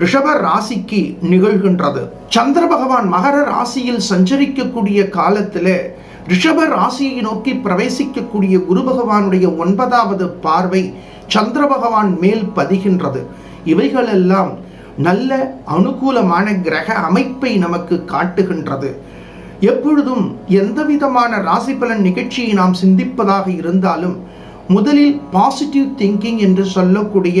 ரிஷப ராசிக்கு நிகழ்கின்றது. சந்திர பகவான் மகர ராசியில் சஞ்சரிக்கக்கூடிய காலத்தில் ரிஷப ராசியை நோக்கி பிரவேசிக்கக்கூடிய குரு பகவானுடைய ஒன்பதாவது பார்வை சந்திர பகவான் மேல் பதிகின்றது. இவைகளெல்லாம் நல்ல அனுகூலமான கிரக அமைப்பை நமக்கு காட்டுகின்றது. எப்பொழுதும் எந்த விதமான ராசி பலன் நிகழ்ச்சியை நாம் சிந்திப்பதாக இருந்தாலும் முதலில் பாசிட்டிவ் திங்கிங் என்று சொல்லக்கூடிய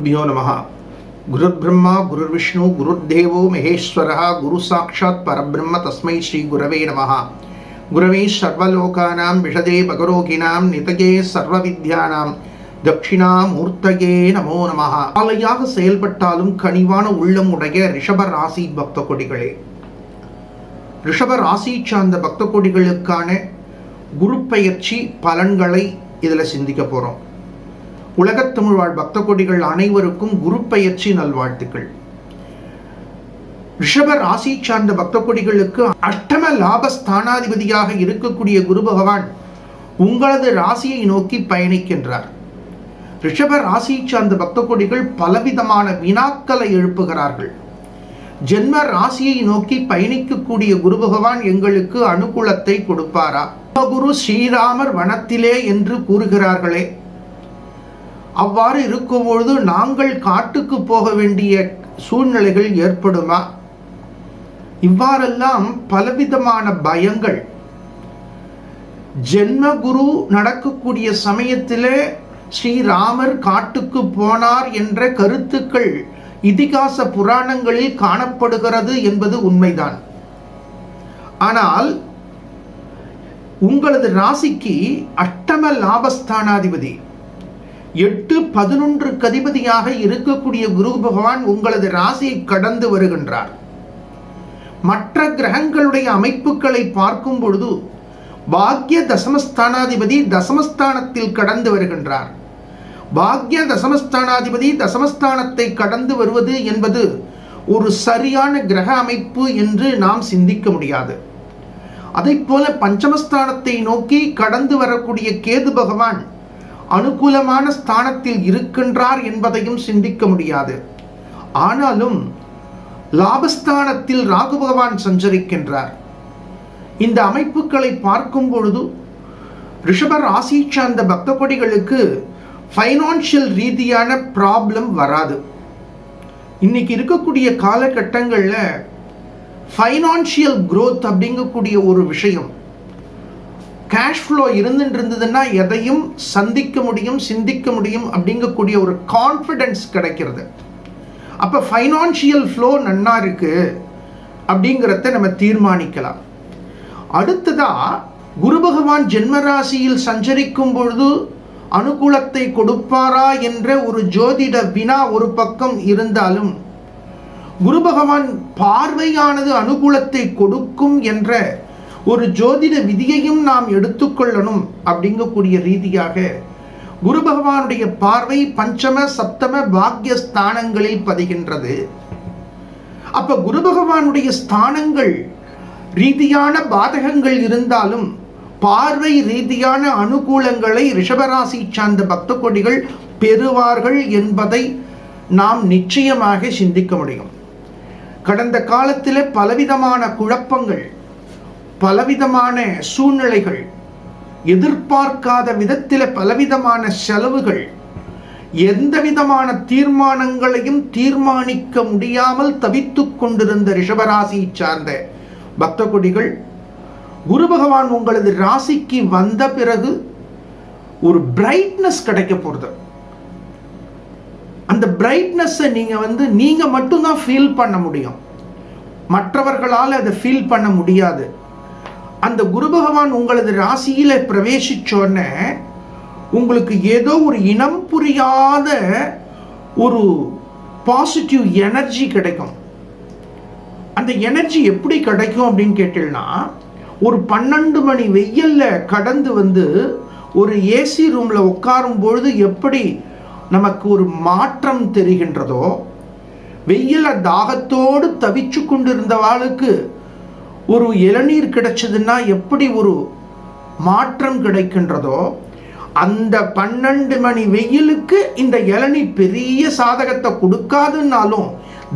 குருபியோ நமஹா குருர்பிரம்மா குருர்விஷ்ணு குருர்தேவோ மகேஸ்வரः குரு சாட்சாத் பரபிரம்ம தஸ்மை ஸ்ரீ குரவே நமஹ குரவே சர்வலோகானாம் விஷதே பகரோகினாம் நிதயே சர்வவித்யானாம் தட்சிணாமூர்த்தகே நமோ நமஹ ஆலையாக செயல்பட்டாலும் கனிவான உள்ளம் உடைய ரிஷப ராசி பக்த கொடிகளே ரிஷப ராசி சார்ந்த பக்த கொடிகளுக்கான குரு பயிற்சி பலன்களை இதில் சிந்திக்க போகிறோம் உலகத்தமிழ் வாழ் பக்த கொடிகள் அனைவருக்கும் குரு பயிற்சி நல்வாழ்த்துக்கள். ரிஷப ராசி சார்ந்த பக்த கொடிகளுக்கு அஷ்டம லாபஸ்தானாதிபதியாக இருக்கக்கூடிய குரு பகவான் உங்களது ராசியை நோக்கி பயணிக்கின்றார். ரிஷப ராசி சார்ந்த பக்த கொடிகள் பலவிதமான வினாக்களை எழுப்புகிறார்கள். ஜென்ம ராசியை நோக்கி பயணிக்கக்கூடிய குரு பகவான் எங்களுக்கு அனுகூலத்தை கொடுப்பாரா? குரு ஸ்ரீராமர் வனத்திலே என்று கூறுகிறார்களே அவ்வாறு இருக்கும்பொழுது நாங்கள் காட்டுக்கு போக வேண்டிய சூழ்நிலைகள் ஏற்படுமா? இவ்வாறெல்லாம் பலவிதமான பயங்கள். ஜென்மகுரு நடக்கக்கூடிய சமயத்திலே ஸ்ரீராமர் காட்டுக்கு போனார் என்ற கருத்துக்கள் இதிகாச புராணங்களில் காணப்படுகிறது என்பது உண்மைதான். ஆனால் உங்களது ராசிக்கு அஷ்டம லாபஸ்தானாதிபதி எட்டு பதினொன்று கதிபதியாக இருக்கக்கூடிய குரு பகவான் உங்களது ராசியை கடந்து வருகின்றார். மற்ற கிரகங்களுடைய அமைப்புகளை பார்க்கும் பொழுது பாக்ய தசமஸ்தானாதிபதி தசமஸ்தானத்தில் கடந்து வருகின்றார். பாக்ய தசமஸ்தானாதிபதி தசமஸ்தானத்தை கடந்து வருவது என்பது ஒரு சரியான கிரக அமைப்பு என்று நாம் சிந்திக்க முடியாது. அதை போல பஞ்சமஸ்தானத்தை நோக்கி கடந்து வரக்கூடிய கேது பகவான் அனுகூலமான ஸ்தானத்தில் இருக்கின்றார் என்பதையும் சிந்திக்க முடியாது. ஆனாலும் லாபஸ்தானத்தில் ராகு பகவான் சஞ்சரிக்கின்றார். இந்த அமைப்புகளை பார்க்கும் பொழுது ரிஷப ராசி சார்ந்த பக்த கொடிகளுக்கு ஃபைனான்ஷியல் ரீதியான ப்ராப்ளம் வராது. இன்னைக்கு இருக்கக்கூடிய காலகட்டங்களில் ஃபைனான்ஷியல் குரோத் அப்படிங்கக்கூடிய ஒரு விஷயம். கேஷ் ஃப்ளோ இருந்துட்டு இருந்ததுன்னா எதையும் சந்திக்க முடியும் சிந்திக்க முடியும் அப்படிங்கக்கூடிய ஒரு கான்ஃபிடென்ஸ் கிடைக்கிறது. அப்போ ஃபைனான்ஷியல் ஃப்ளோ நன்னா இருக்குது அப்படிங்கிறத நம்ம தீர்மானிக்கலாம். அடுத்ததாக குரு பகவான் ஜென்மராசியில் சஞ்சரிக்கும் பொழுது அனுகூலத்தை கொடுப்பாரா என்ற ஒரு ஜோதிட வினா ஒரு பக்கம் இருந்தாலும் குரு பகவான் பார்வையானது அனுகூலத்தை கொடுக்கும் என்ற ஒரு ஜோதிட விதியையும் நாம் எடுத்துக்கொள்ளணும் அப்படிங்கக்கூடிய ரீதியாக குரு பகவானுடைய பார்வை பஞ்சம சப்தம பாக்ய ஸ்தானங்களில் பதிகின்றது. அப்ப குரு பகவானுடைய ஸ்தானங்கள் ரீதியான பாதகங்கள் இருந்தாலும் பார்வை ரீதியான அனுகூலங்களை ரிஷபராசி சார்ந்த பக்த கொடிகள் பெறுவார்கள் என்பதை நாம் நிச்சயமாக சிந்திக்க முடியும். கடந்த காலத்தில் பலவிதமான குழப்பங்கள் பலவிதமான சூழ்நிலைகள் எதிர்பார்க்காத விதத்தில் பலவிதமான செலவுகள் எந்த விதமான தீர்மானங்களையும் தீர்மானிக்க முடியாமல் தவித்து கொண்டிருந்த ரிஷபராசியை சார்ந்த பக்த கொடிகள் குரு பகவான் உங்களது ராசிக்கு வந்த பிறகு ஒரு பிரைட்னஸ் கிடைக்க போகிறது அந்த பிரைட்னஸை நீங்கள் வந்து நீங்கள் மட்டும்தான் ஃபீல் பண்ண முடியும். மற்றவர்களால் அதை ஃபீல் பண்ண முடியாது. அந்த குரு பகவான் உங்களது ராசியில பிரவேசிச்சோன்ன உங்களுக்கு ஏதோ ஒரு இனம் புரியாத ஒரு பாசிட்டிவ் எனர்ஜி கிடைக்கும். அந்த எனர்ஜி எப்படி கிடைக்கும் அப்படின்னு கேட்டீங்கன்னா ஒரு பன்னெண்டு மணி வெயில்ல கடந்து வந்து ஒரு ஏசி ரூம்ல உட்காரும் பொழுது எப்படி நமக்கு ஒரு மாற்றம் தெரிகின்றதோ வெயில தாகத்தோடு தவிச்சு கொண்டிருந்தவாளுக்கு ஒரு இளநீர் கிடைச்சதுன்னா எப்படி ஒரு மாற்றம் கிடைக்கின்றதோ அந்த பன்னெண்டு மணி வெயிலுக்கு இந்த இளநீ பெரிய சாதகத்தை கொடுக்காதுன்னாலும்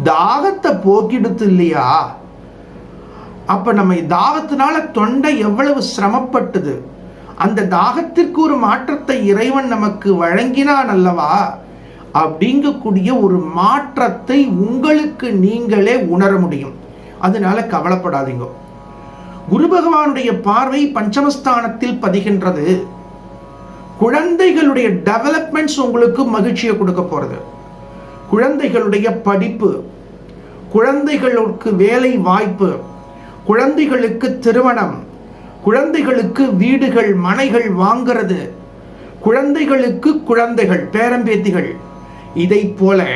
தாகத்தை போக்கிடுத்து இல்லையா? அப்ப நம்ம தாகத்தினால தொண்டை எவ்வளவு சிரமப்பட்டது? அந்த தாகத்திற்கு ஒரு மாற்றத்தை இறைவன் நமக்கு வழங்கினான் அல்லவா? அப்படிங்கக்கூடிய ஒரு மாற்றத்தை உங்களுக்கு நீங்களே உணர முடியும். அதனால கவலைப்படாதீங்க. குரு பகவானுடைய பார்வை பஞ்சமஸ்தானத்தில் பதிகின்றது. குழந்தைகளுடைய டெவலப்மெண்ட்ஸ் உங்களுக்கு மகிழ்ச்சியை கொடுக்க போகிறது குழந்தைகளுடைய படிப்பு குழந்தைகளுக்கு வேலை வாய்ப்பு குழந்தைகளுக்கு திருமணம் குழந்தைகளுக்கு வீடுகள் மனைகள் வாங்கிறது குழந்தைகளுக்கு குழந்தைகள் பேரம்பேத்திகள். இதை போல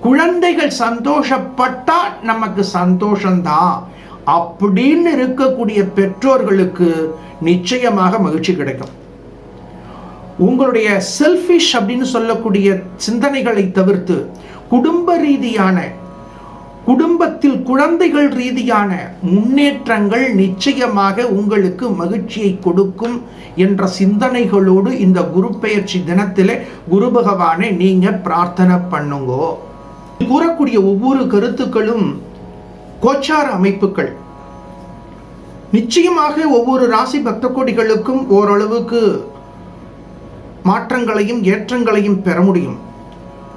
குழந்தைகள் சந்தோஷப்பட்டா நமக்கு சந்தோஷம்தான். அப்படின்னு இருக்கக்கூடிய பெற்றோர்களுக்கு நிச்சயமாக மகிழ்ச்சி கிடைக்கும். உங்களுடைய செல்ஃபிஷ் அப்படின்னு சொல்லக்கூடிய சிந்தனைகளை தவிர்த்து குடும்ப ரீதியான குடும்பத்தில் குழந்தைகள் ரீதியான முன்னேற்றங்கள் நிச்சயமாக உங்களுக்கு மகிழ்ச்சியை கொடுக்கும் என்ற சிந்தனைகளோடு இந்த குரு பெயர்ச்சி தினத்தில் குரு பகவானை நீங்கள் பிரார்த்தனை பண்ணுங்கோ. கூறக்கூடிய ஒவ்வொரு கருத்துக்களும் கோச்சார அமைப்புகள். நிச்சயமாக ஒவ்வொரு ராசி பக்த கோடிகளுக்கும் ஓரளவுக்கு மாற்றங்களையும் ஏற்றங்களையும் பெற முடியும்.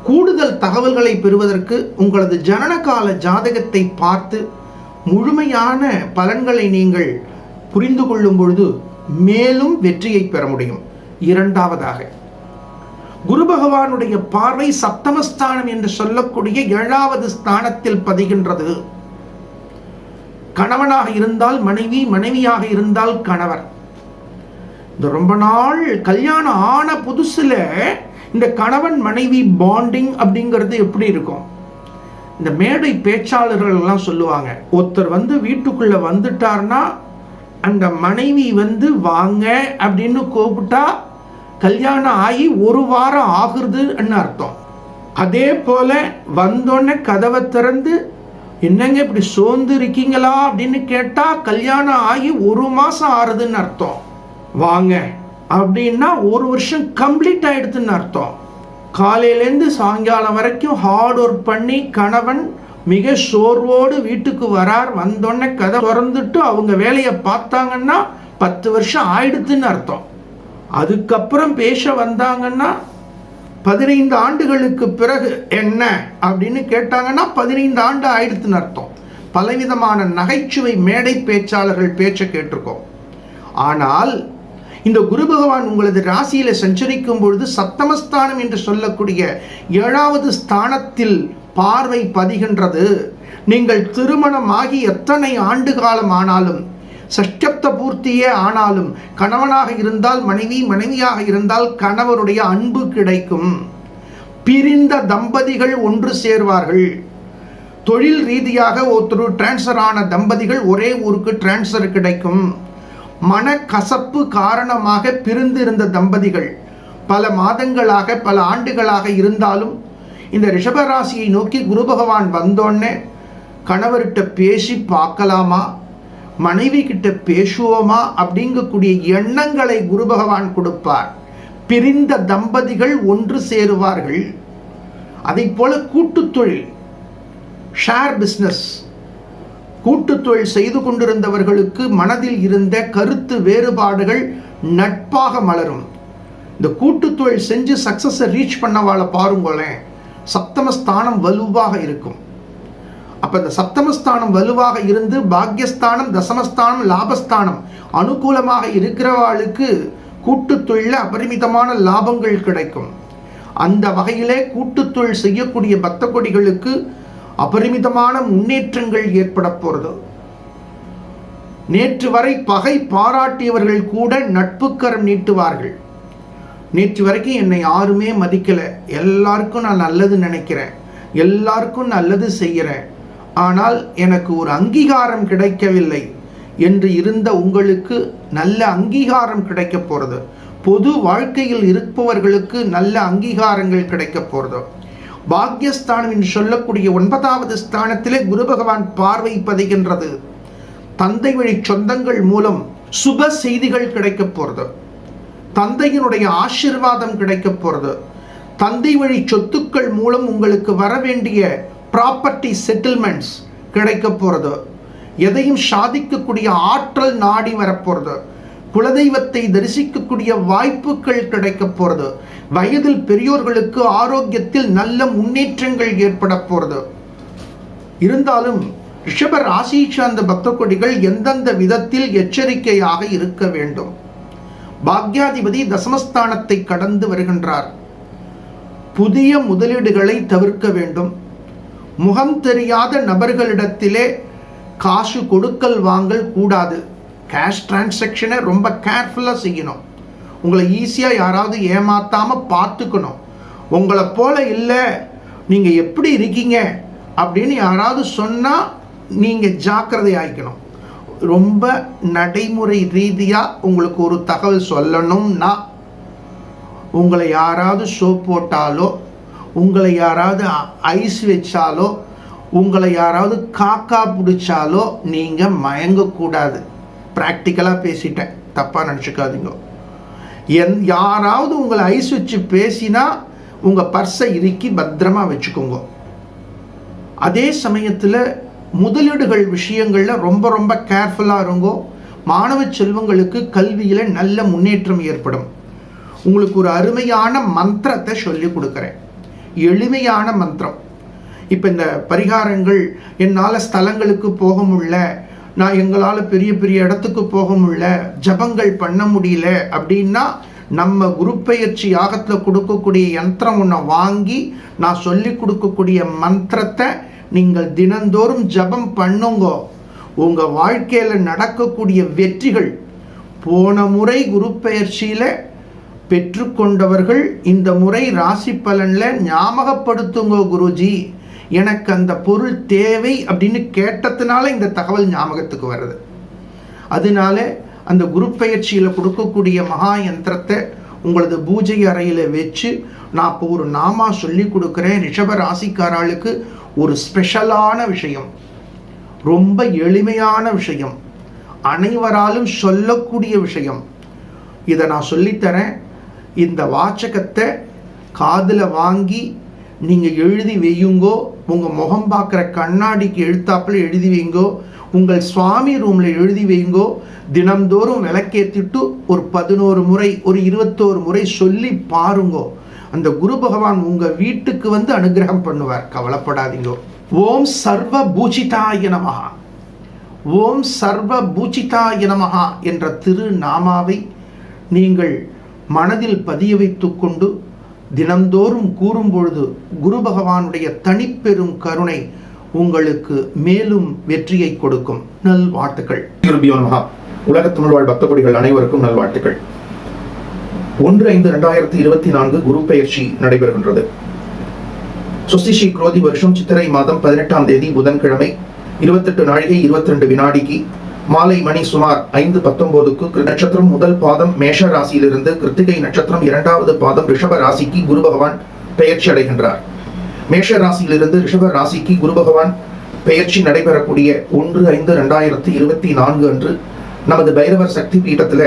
கூடுதல் தகவல்களை பெறுவதற்கு உங்களது ஜனனகால ஜாதகத்தை பார்த்து முழுமையான பலன்களை நீங்கள் புரிந்து கொள்ளும் பொழுது மேலும் வெற்றியை பெற முடியும். இரண்டாவதாக குரு பகவானுடைய பார்வை சப்தமஸ்தானம் என்று சொல்லக்கூடிய ஏழாவது ஸ்தானத்தில் பதிகின்றது. கணவனாக இருந்தால் மனைவி மனைவியாக இருந்தால் கணவர். இந்த ரொம்ப நாள் கல்யாணம் ஆன புதுசுல இந்த கணவன் மனைவி பாண்டிங் அப்படிங்கிறது எப்படி இருக்கும்? இந்த மேடை பேச்சாளர்கள் எல்லாம் சொல்லுவாங்க ஒருத்தர் வந்து வீட்டுக்குள்ள வந்துட்டார்னா அந்த மனைவி வந்து வாங்க அப்படின்னு கூப்பிட்டா கல்யாணம் ஆகி ஒரு வாரம் ஆகுறதுன்னு அர்த்தம். அதே போல வந்தோடனே கதவை திறந்து என்னங்க இப்படி சோர்ந்து இருக்கீங்களா அப்படின்னு கேட்டால் கல்யாணம் ஆகி ஒரு மாதம் ஆறுதுன்னு அர்த்தம். வாங்க. அப்படின்னா ஒரு வருஷம் கம்ப்ளீட் ஆயிடுதுன்னு அர்த்தம். காலையிலேருந்து சாயங்காலம் வரைக்கும் ஹார்ட் ஒர்க் பண்ணி கணவன் மிக சோர்வோடு வீட்டுக்கு வரார். வந்தோடனே கதை திறந்துட்டு அவங்க வேலையை பார்த்தாங்கன்னா பத்து வருஷம் ஆயிடுதுன்னு அர்த்தம். அதுக்கப்புறம் பேச வந்தாங்கன்னா பதினைந்து ஆண்டுகளுக்கு பிறகு என்ன அப்படின்னு கேட்டாங்கன்னா பதினைந்து ஆண்டு ஆயிடுத்துன்னு அர்த்தம். பலவிதமான நகைச்சுவை மேடை பேச்சாளர்கள் பேச்சை கேட்டிருக்கோம். ஆனால் இந்த குரு பகவான் உங்களது ராசியில சஞ்சரிக்கும் பொழுது சப்தமஸ்தானம் என்று சொல்லக்கூடிய ஏழாவது ஸ்தானத்தில் பார்வை பதிகின்றது. நீங்கள் திருமணமாகி எத்தனை ஆண்டு காலம் ஆனாலும் சஷ்டப்த பூர்த்தியே ஆனாலும் கணவனாக இருந்தால் மனைவி மனைவியாக இருந்தால் கணவருடைய அன்பு கிடைக்கும். பிரிந்த தம்பதிகள் ஒன்று சேர்வார்கள். தொழில் ரீதியாக ஒருத்தர் டிரான்ஸ்ஃபர் ஆன தம்பதிகள் ஒரே ஊருக்கு டிரான்ஸ்ஃபர் கிடைக்கும். மனக்கசப்பு காரணமாக பிரிந்திருந்த தம்பதிகள் பல மாதங்களாக பல ஆண்டுகளாக இருந்தாலும் இந்த ரிஷபராசியை நோக்கி குரு பகவான் வந்தோடனே கணவர்கிட்ட பேசி பார்க்கலாமா? மனைவி கிட்ட பேசுவோமா அப்படிங்கக்கூடிய எண்ணங்களை குரு பகவான் கொடுப்பார். பிரிந்த தம்பதிகள் ஒன்று சேருவார்கள். அதை போல கூட்டு தொழில் ஷேர் பிஸ்னஸ் கூட்டு தொழில் செய்து கொண்டிருந்தவர்களுக்கு மனதில் இருந்த கருத்து வேறுபாடுகள் நட்பாக மலரும். இந்த கூட்டு தொழில் செஞ்சு சக்சஸை ரீச் பண்ணவாளை பாருங்களேன். சப்தமஸ்தானம் வலுவாக இருக்கும். அப்போ இந்த சப்தமஸ்தானம் வலுவாக இருந்து பாக்யஸ்தானம் தசமஸ்தானம் லாபஸ்தானம் அனுகூலமாக இருக்கிறவாளுக்கு கூட்டு அபரிமிதமான லாபங்கள் கிடைக்கும். அந்த வகையிலே கூட்டுத்தொழில் செய்யக்கூடிய பக்த கொடிகளுக்கு அபரிமிதமான முன்னேற்றங்கள் ஏற்பட போகிறது நேற்று வரை பகை பாராட்டியவர்கள் கூட நட்புக்கரம் நீட்டுவார்கள். நேற்று வரைக்கும் என்னை யாருமே மதிக்கலை. எல்லாருக்கும் நான் நல்லது நினைக்கிறேன். எல்லாருக்கும் நல்லது செய்கிறேன் ஆனால் எனக்கு ஒரு அங்கீகாரம் கிடைக்கவில்லை என்று இருந்த உங்களுக்கு நல்ல அங்கீகாரம் கிடைக்க போகிறது பொது வாழ்க்கையில் இருப்பவர்களுக்கு நல்ல அங்கீகாரங்கள் கிடைக்க போகிறது பாக்யஸ்தானம் என்று சொல்லக்கூடிய ஒன்பதாவது ஸ்தானத்திலே குரு பகவான் பார்வை பதிகின்றது. தந்தை வழி சொந்தங்கள் மூலம் சுப செய்திகள் கிடைக்க போகிறது தந்தையினுடைய ஆசிர்வாதம் கிடைக்க போகிறது தந்தை வழி சொத்துக்கள் மூலம் உங்களுக்கு வர வேண்டிய ப்ராப்பர்ட்டி செட்டில்மெண்ட்ஸ் கிடைக்க போகிறது எதையும் சாதிக்கக்கூடிய ஆற்றல் நாடி வரப்போகிறது குலதெய்வத்தை தரிசிக்கக்கூடிய வாய்ப்புகள் கிடைக்க போகிறது வயதில் பெரியோர்களுக்கு ஆரோக்கியத்தில் நல்ல முன்னேற்றங்கள் ஏற்பட போகிறது இருந்தாலும் ரிஷப ராசி சார்ந்த பக்த கொடிகள் எந்தெந்த விதத்தில் எச்சரிக்கையாக இருக்க வேண்டும்? பாக்யாதிபதி தசமஸ்தானத்தை கடந்து வருகின்றார். புதிய முதலீடுகளை தவிர்க்க வேண்டும். முகம் தெரியாத நபர்களிடத்திலே காசு கொடுக்கல் வாங்கல் கூடாது. கேஷ் டிரான்சாக்ஷனை ரொம்ப கேர்ஃபுல்லாக செய்யணும். உங்களை ஈஸியாக யாராவது ஏமாத்தாமல் பார்த்துக்கணும். உங்களை போல இல்லை நீங்கள் எப்படி இருக்கீங்க அப்படின்னு யாராவது சொன்னால் நீங்கள் ஜாக்கிரதை ஆகிக்கணும் ரொம்ப நடைமுறை ரீதியாக உங்களுக்கு ஒரு தகவல் சொல்லணும்னா உங்களை யாராவது ஷோ போட்டாலோ உங்களை யாராவது ஐஸ் வச்சாலோ உங்களை யாராவது காக்கா பிடிச்சாலோ நீங்கள் மயங்கக்கூடாது. ப்ராக்டிக்கலாக பேசிட்டேன். தப்பாக நினச்சிக்காதீங்க. என் யாராவது உங்களை ஐஸ் வச்சு பேசினா உங்கள் பர்ஸை இறுக்கி பத்திரமா வச்சுக்கோங்க. அதே சமயத்தில் முதலீடுகள் விஷயங்களில் ரொம்ப ரொம்ப கேர்ஃபுல்லாக இருங்கோ. மாணவ செல்வங்களுக்கு கல்வியில் நல்ல முன்னேற்றம் ஏற்படும். உங்களுக்கு ஒரு அருமையான மந்திரத்தை சொல்லி கொடுக்குறேன். எளிமையான மந்திரம். இப்போ இந்த பரிகாரங்கள் என்னால் ஸ்தலங்களுக்கு போக முடியல நான் எங்களால் பெரிய பெரிய இடத்துக்கு போக முடியல ஜபங்கள் பண்ண முடியல அப்படின்னா நம்ம குருப்பெயர்ச்சி யாகத்தில் கொடுக்கக்கூடிய யந்திரம் ஒன்றை வாங்கி நான் சொல்லி கொடுக்கக்கூடிய மந்திரத்தை நீங்கள் தினந்தோறும் ஜபம் பண்ணுங்க. உங்கள் வாழ்க்கையில் நடக்கக்கூடிய வெற்றிகள் போன முறை குருப்பெயர்ச்சியில் பெற்றுக்கொண்டவர்கள் இந்த முறை ராசி பலனில் ஞாபகப்படுத்துங்க குருஜி. எனக்கு அந்த பொருள் தேவை அப்படின்னு கேட்டதுனால இந்த தகவல் ஞாபகத்துக்கு வருது. அதனால அந்த குரு பயிற்சியில் கொடுக்கக்கூடிய மகா யந்திரத்தை உங்களது பூஜை அறையில் வச்சு நான் இப்போ ஒரு நாமா சொல்லி கொடுக்குறேன். ரிஷப ராசிக்காராளுக்கு ஒரு ஸ்பெஷலான விஷயம். ரொம்ப எளிமையான விஷயம். அனைவராலும் சொல்லக்கூடிய விஷயம். இதை நான் சொல்லித்தரேன். இந்த வாச்சகத்தை காதில் வாங்கி நீங்கள் எழுதி வையுங்கோ உங்கள் முகம் பார்க்குற கண்ணாடிக்கு எழுத்தாப்பில் எழுதி வைங்கோ உங்கள் சுவாமி ரூமில் எழுதி வைங்கோ தினம்தோறும் விளக்கேற்றிட்டு ஒரு பதினோரு முறை ஒரு இருபத்தோரு முறை சொல்லி பாருங்கோ. அந்த குரு பகவான் உங்கள் வீட்டுக்கு வந்து அனுகிரகம் பண்ணுவார். கவலைப்படாதீங்கோ. ஓம் சர்வ பூஜிதாய நமகா ஓம் சர்வ பூஜிதாய நமகா என்ற திரு நாமாவை நீங்கள் மனதில் பதிய வைத்து கொண்டு தினந்தோறும் கூறும் பொழுது குரு பகவானுடைய தனிப்பெரும் கருணை உங்களுக்கு மேலும் வெற்றியை கொடுக்கும். நல்வாழ்த்துக்கள். குருபியோ நமஹா உலக தமிழ் வாழ் அனைவருக்கும் நல்வாழ்த்துக்கள். ஒன்று ஐந்து இரண்டாயிரத்தி இருபத்தி நான்கு குரு பெயர்ச்சி நடைபெறுகின்றது. சுசிஷி குரோதி வருஷம் சித்திரை மாதம் பதினெட்டாம் தேதி புதன்கிழமை இருபத்தெட்டு நாழிகை இருபத்தி ரெண்டு வினாடிக்கு மாலை மணி சுமார் ஐந்து பத்தொன்பதுக்கு நட்சத்திரம் முதல் பாதம் மேஷ ராசியிலிருந்து கிருத்திகை நட்சத்திரம் இரண்டாவது பாதம் ரிஷப ராசிக்கு குரு பகவான் பெயர்ச்சி அடைகின்றார். மேஷ ராசியிலிருந்து ரிஷப ராசிக்கு குரு பகவான் பெயர்ச்சி நடைபெறக்கூடிய ஒன்று ஐந்து ரெண்டாயிரத்தி இருபத்தி நான்கு அன்று நமது பைரவர் சக்தி பீட்டத்தில்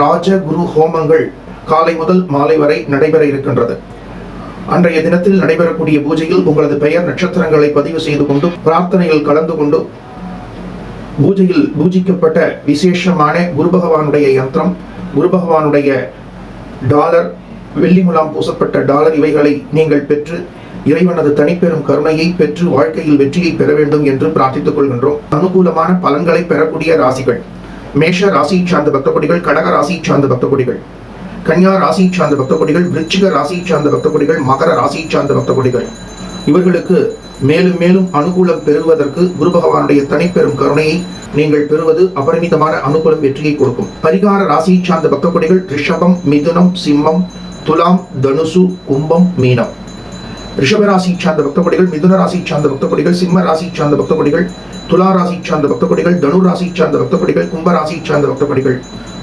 ராஜ குரு ஹோமங்கள் காலை முதல் மாலை வரை நடைபெற இருக்கின்றது. அன்றைய தினத்தில் நடைபெறக்கூடிய பூஜையில் உங்களது பெயர் நட்சத்திரங்களை பதிவு செய்து கொண்டு பிரார்த்தனையில் கலந்து கொண்டு பூஜையில் பூஜிக்கப்பட்ட விசேஷமான குரு பகவானுடைய யந்திரம் குரு பகவானுடைய டாலர் வெள்ளி முலாம் பூசப்பட்ட டாலர் இவைகளை நீங்கள் பெற்று இறைவனது தனிப்பெரும் கருணையை பெற்று வாழ்க்கையில் வெற்றியை பெற வேண்டும் என்று பிரார்த்தித்துக் கொள்கின்றோம். அனுகூலமான பலன்களை பெறக்கூடிய ராசிகள். மேஷ ராசி சார்ந்த பக்தகொடிகள் கடக ராசி சார்ந்த பக்தகொடிகள் கன்யா ராசி சார்ந்த பக்தகொடிகள் விருச்சிக ராசி சார்ந்த பக்தகொடிகள் மகர ராசி சார்ந்த பக்தகொடிகள். இவர்களுக்கு மேலும் மேலும் அனுகூலம் பெறுவதற்கு குரு பகவானுடைய தனிப்பெரும் கருணையை நீங்கள் பெறுவது அபரிமிதமான அனுகூலம் வெற்றியை கொடுக்கும். பரிகார ராசியை சார்ந்த பக்தக்குடிகள் ரிஷபம் மிதுனம் சிம்மம் துலாம் தனுசு கும்பம் மீனம். ரிஷபராசியை சார்ந்த பக்தகொடிகள் மிதுன ராசி சார்ந்த பக்தகொடிகள் சிம்ம ராசி சார்ந்த பக்தகொடிகள் துலா ராசி சார்ந்த பக்தகொடிகள் தனு ராசி சார்ந்த பக்தகொடிகள் கும்ப ராசி சார்ந்த பக்தகொடிகள்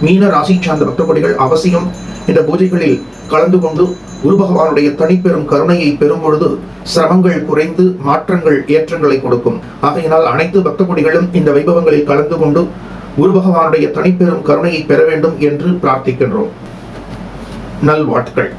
மீன ராசி சார்ந்த பக்தகொடிகள் அவசியம். இந்த பூஜைகளில் கலந்து கொண்டு குரு பகவானுடைய தனிப்பெரும் கருணையை பெறும் பொழுது சிரமங்கள் குறைந்து மாற்றங்கள் ஏற்றங்களை கொடுக்கும். ஆகையினால் அனைத்து பக்த கொடிகளும் இந்த வைபவங்களில் கலந்து கொண்டு குரு பகவானுடைய தனிப்பெரும் கருணையை பெற வேண்டும் என்று பிரார்த்திக்கின்றோம். நல்வாழ்த்துக்கள்.